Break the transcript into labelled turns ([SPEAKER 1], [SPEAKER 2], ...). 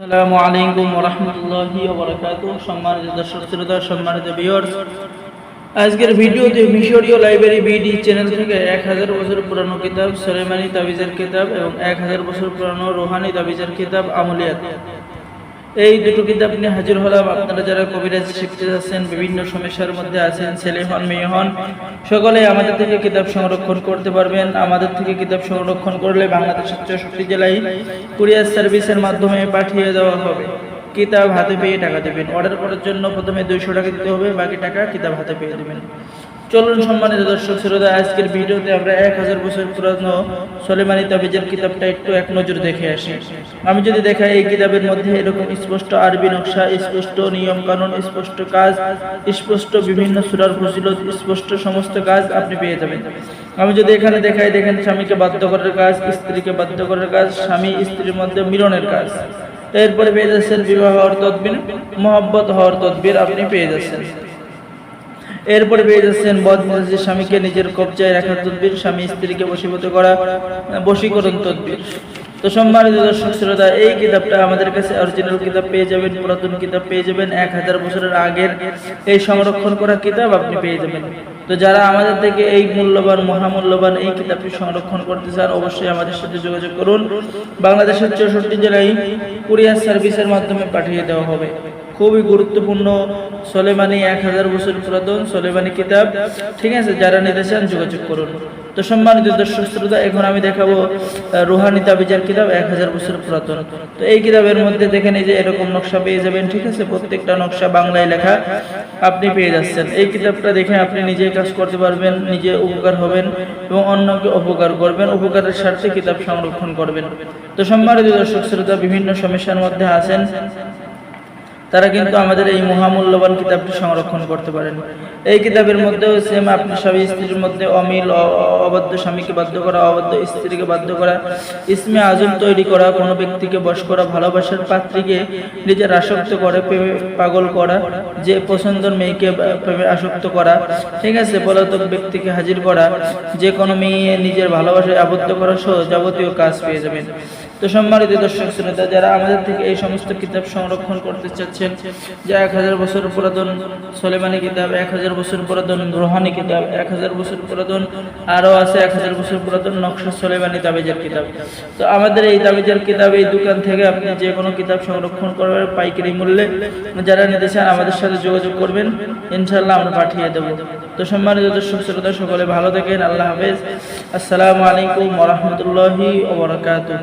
[SPEAKER 1] আসসালামু আলাইকুম ওরহমতুল্লাহি ওবরাকাতু সম্মানিত দর্শক, শ্রোতা, সম্মানিত ভিউয়ার্স আজকের ভিডিওতে মিশরীয় লাইব্রেরি বিডি চ্যানেল থেকে এক হাজার বছর পুরানো কিতাব, সলেমানি তাবিজের কিতাব এবং এক হাজার বছর পুরানো রোহানি তাবিজের কিতাব আমলিয়াত। এই দুটো কিতাব নিয়ে হাজির হলাম। আপনারা যারা কবিরাজ শিখতে যাচ্ছেন, বিভিন্ন সমস্যার মধ্যে আছেন, ছেলে হন, মেয়ে হন, সকলে আমাদের থেকে কিতাব সংরক্ষণ করতে পারবেন। আমাদের থেকে কিতাব সংরক্ষণ করলে বাংলাদেশের চৌষট্টি জেলায় কুরিয়ার সার্ভিসের মাধ্যমে পাঠিয়ে দেওয়া হবে। কিতাব হাতে পেয়ে টাকা দেবেন। অর্ডার করার জন্য প্রথমে দুইশো টাকা দিতে হবে, বাকি টাকা কিতাব হাতে পেয়ে দেবেন। চলুন সম্মানিত দর্শক শ্রোতা, আজকের ভিডিওতে আমরা এক হাজার বছর পুরানো সলেমানি তাবিজের কিতাবটা একটু এক নজর দেখে আসি। আমি যদি দেখাই এই কিতাবের মধ্যে এরকম স্পষ্ট আরবি নকশা, স্পষ্ট নিয়ম কানুন স্পষ্ট কাজ, স্পষ্ট বিভিন্ন সুরার ফজিলত, স্পষ্ট সমস্ত কাজ আপনি পেয়ে যাবেন। আমি যদি এখানে দেখাই, দেখেন স্বামীকে বাধ্য করার কাজ, স্ত্রীকে বাধ্য করার কাজ, স্বামী স্ত্রীর মধ্যে মিলনের কাজ। এরপরে পেয়ে যাচ্ছেন বিবাহ হওয়ার তদবির, মহব্বত হওয়ার তদবির আপনি পেয়ে যাচ্ছেন। এরপরে পেয়ে যাচ্ছেন বদমেজাজি স্বামীকে নিজের কবজায় রাখার তদবির, স্বামী স্ত্রীকে বশীভূত করা, বশীকরণ তদবির। তো সম্মানিত দর্শক শ্রোতা, এই কিতাবটা আমাদের কাছে অরিজিনাল কিতাব পেয়ে যাবেন, পুরাতন কিতাব পেয়ে যাবেন, এক হাজার বছরের আগের এই সংরক্ষণ করা কিতাব আপনি পেয়ে যাবেন। তো যারা আমাদের থেকে এই মূল্যবান, মহামূল্যবান এই কিতাবটি সংরক্ষণ করতে চান, অবশ্যই আমাদের সাথে যোগাযোগ করুন। বাংলাদেশের চৌষট্টি জেলায় কুরিয়ার সার্ভিসের মাধ্যমে পাঠিয়ে দেওয়া হবে। খুবই গুরুত্বপূর্ণ সোলেমানি এক হাজার বছর পুরাতন সোলেমানি কিতাব। ঠিক আছে, যারা নিতে চান যোগাযোগ করুন। তো সম্মানিত দর্শক শ্রোতা, এখন আমি দেখাবো রুহানি তাবিজার কিতাব এক হাজার বছর পুরাতন। তো এই কিতাবের মধ্যে দেখেন এই যে এরকম নকশা পেয়ে যাবেন, ঠিক আছে? প্রত্যেকটা নকশা বাংলায় লেখা আপনি পেয়ে যাচ্ছেন। এই কিতাবটা দেখে আপনি নিজে কাজ করতে পারবেন, নিজে উপকার হবেন এবং অন্যকে উপকার করবেন, উপকারের স্বার্থে কিতাব সংরক্ষণ করবেন। তো সম্মানিত দর্শক শ্রোতা, বিভিন্ন সমস্যার মধ্যে আছেন। তারা কিন্তু আমাদের এই মহামূল্যবান কিতাবটি সংরক্ষণ করতে পারেন। এই কিতাবের মধ্যেও সেম আপনি স্বামী স্ত্রীর মধ্যে অমিল অবাধ্য স্বামীকে বাধ্য করা, অবাধ্য স্ত্রীকে বাধ্য করা, ইসমে আজম তৈরি করা, কোনো ব্যক্তিকে বশ করা, ভালোবাসার পাত্রীকে নিজের আসক্ত করে, প্রেমে পাগল করা, যে পছন্দের মেয়েকে প্রেমে আসক্ত করা, ঠিক আছে, পলাতক ব্যক্তিকে হাজির করা, যে কোনো মেয়ে নিজের ভালোবাসায় আবদ্ধ করা সহ যাবতীয় কাজ পেয়ে যাবেন। তো সম্মানিত দর্শক শ্রোতা, যারা আমাদের থেকে এই সমস্ত কিতাব সংরক্ষণ করতে চাচ্ছেন, যে এক হাজার বছর পুরাতন সোলেমানি কিতাব, এক হাজার বছর পুরাতন রোহানি কিতাব, এক হাজার বছর পুরাতন আরও আছে এক হাজার বছর পুরাতন নকশা সোলেমানি তাবিজের কিতাব। তো আমাদের এই তাবিজের কিতাব, এই দোকান থেকে আপনি যে কোনো কিতাব সংরক্ষণ করবেন পাইকারি মূল্যে। যারা নিতে চান আমাদের সাথে যোগাযোগ করবেন ইনশাল্লাহ আমরা পাঠিয়ে দেবো। তো সম্মানিত দর্শক শ্রোতা, সকলে ভালো থাকেন, আল্লাহ হাফেজ। আসসালামু আলাইকুম ওরহমতুল্লাহি ওবরাকাতুহ